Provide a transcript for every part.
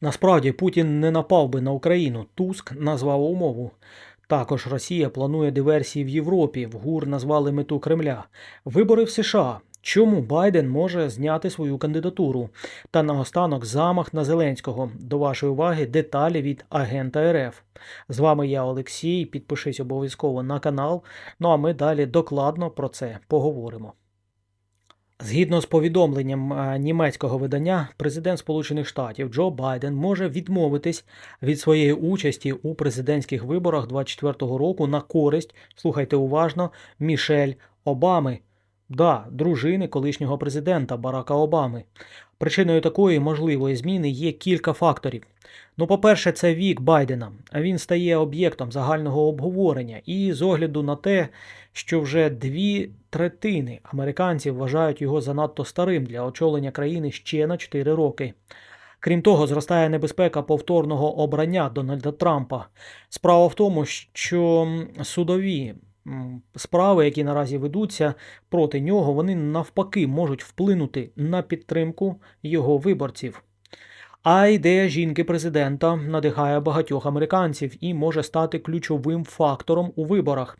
Насправді Путін не напав би на Україну. Туск назвав умову. Також Росія планує диверсії в Європі. В ГУР назвали мету Кремля. Вибори в США. Чому Байден може зняти свою кандидатуру? Та наостанок замах на Зеленського. До вашої уваги деталі від агента РФ. З вами я Олексій. Підпишись обов'язково на канал. Ну а ми далі докладно про це поговоримо. Згідно з повідомленням е, німецького видання, президент Сполучених Штатів Джо Байден може відмовитись від своєї участі у президентських виборах 24-го року на користь, слухайте уважно, Мішель Обами, да, дружини колишнього президента Барака Обами. Причиною такої можливої зміни є кілька факторів. Ну, по-перше, це вік Байдена. Він стає об'єктом загального обговорення, і з огляду на те, що вже дві третини американців вважають його занадто старим для очолення країни ще на 4 роки. Крім того, зростає небезпека повторного обрання Дональда Трампа. Справа в тому, що судові справи, які наразі ведуться проти нього, вони навпаки можуть вплинути на підтримку його виборців. А ідея жінки президента надихає багатьох американців і може стати ключовим фактором у виборах.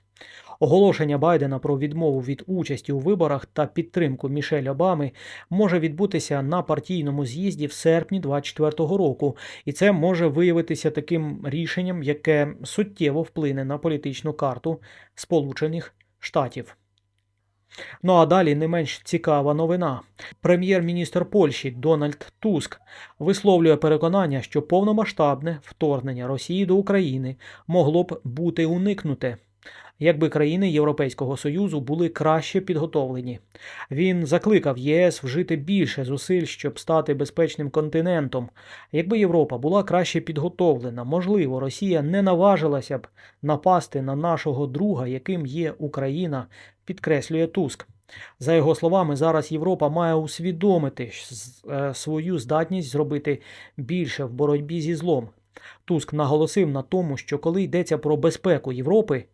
Оголошення Байдена про відмову від участі у виборах та підтримку Мішель Обами може відбутися на партійному з'їзді в серпні 2024 року, і це може виявитися таким рішенням, яке суттєво вплине на політичну карту Сполучених Штатів. Ну а далі не менш цікава новина. Прем'єр-міністр Польщі Дональд Туск висловлює переконання, що повномасштабне вторгнення Росії до України могло б бути уникнуте. Якби країни Європейського Союзу були краще підготовлені. Він закликав ЄС вжити більше зусиль, щоб стати безпечним континентом. Якби Європа була краще підготовлена, можливо, Росія не наважилася б напасти на нашого друга, яким є Україна, підкреслює Туск. За його словами, зараз Європа має усвідомити е, свою здатність зробити більше в боротьбі зі злом. Туск наголосив на тому, що коли йдеться про безпеку Європи,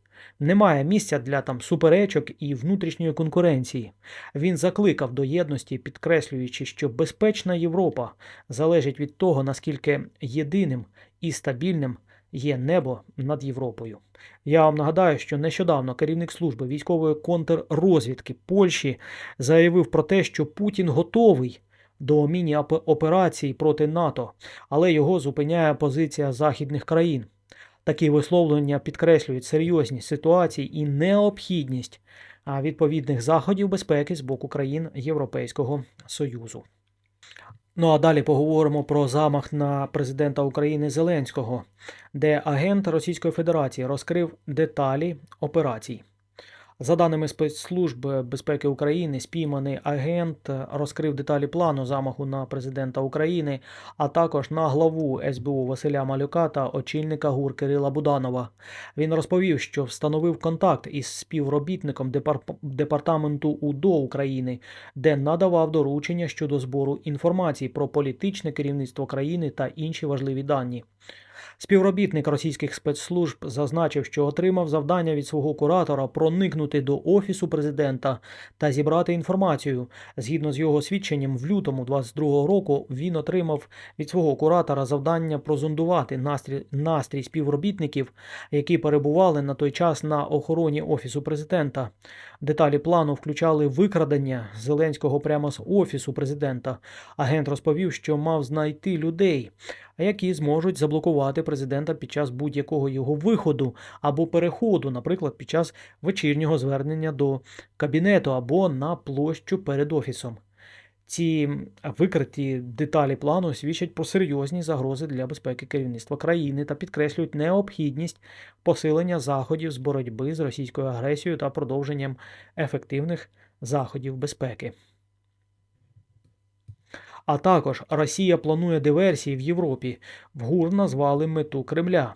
немає місця для там суперечок і внутрішньої конкуренції. Він закликав до єдності, підкреслюючи, що безпечна Європа залежить від того, наскільки єдиним і стабільним є небо над Європою. Я вам нагадаю, що нещодавно керівник служби військової контррозвідки Польщі заявив про те, що Путін готовий до міні-операції проти НАТО, але його зупиняє позиція західних країн. Такі висловлення підкреслюють серйозність ситуації і необхідність відповідних заходів безпеки з боку країн Європейського Союзу. Ну а далі поговоримо про замах на президента України Зеленського, де агент Російської Федерації розкрив деталі операцій. За даними спецслужб безпеки України, спійманий агент розкрив деталі плану замаху на президента України, а також на главу СБУ Василя Малюка та очільника ГУР Кирила Буданова. Він розповів, що встановив контакт із співробітником депар- департаменту УДО України, де надавав доручення щодо збору інформації про політичне керівництво країни та інші важливі дані. Співробітник російських спецслужб зазначив, що отримав завдання від свого куратора проникнути до офісу президента та зібрати інформацію. Згідно з його свідченням, в лютому 22-го року він отримав від свого куратора завдання прозондувати настрій, настрій співробітників, які перебували на той час на охороні офісу президента. Деталі плану включали викрадення Зеленського прямо з офісу президента. Агент розповів, що мав знайти людей, які зможуть заблокувати президента під час будь-якого його виходу або переходу, наприклад, під час вечірнього звернення до кабінету або на площу перед офісом. Ці викриті деталі плану свідчать про серйозні загрози для безпеки керівництва країни та підкреслюють необхідність посилення заходів з боротьби з російською агресією та продовженням ефективних заходів безпеки. А також Росія планує диверсії в Європі. В ГУР назвали мету Кремля.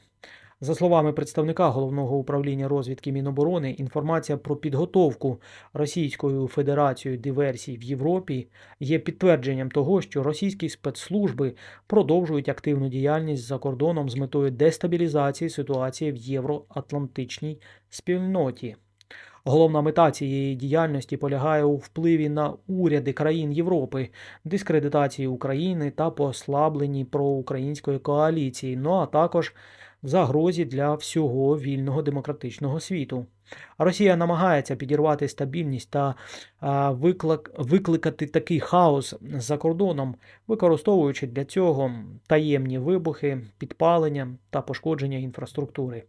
За словами представника головного управління розвідки Міноборони, інформація про підготовку Російською Федерацією диверсій в Європі є підтвердженням того, що російські спецслужби продовжують активну діяльність за кордоном з метою дестабілізації ситуації в євроатлантичній спільноті. Головна мета цієї діяльності полягає у впливі на уряди країн Європи, дискредитації України та послабленні проукраїнської коаліції, ну а також в загрозі для всього вільного демократичного світу. Росія намагається підірвати стабільність та викликати такий хаос за кордоном, використовуючи для цього таємні вибухи, підпалення та пошкодження інфраструктури.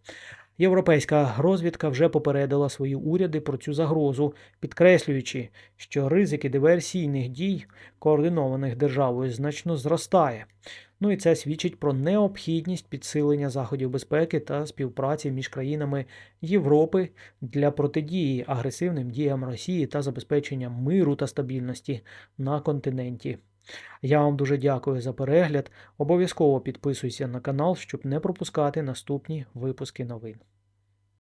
Європейська розвідка вже попередила свої уряди про цю загрозу, підкреслюючи, що ризики диверсійних дій, координованих державою, значно зростає. Ну і це свідчить про необхідність підсилення заходів безпеки та співпраці між країнами Європи для протидії агресивним діям Росії та забезпечення миру та стабільності на континенті. Я вам дуже дякую за перегляд. Обов'язково підписуйся на канал, щоб не пропускати наступні випуски новин.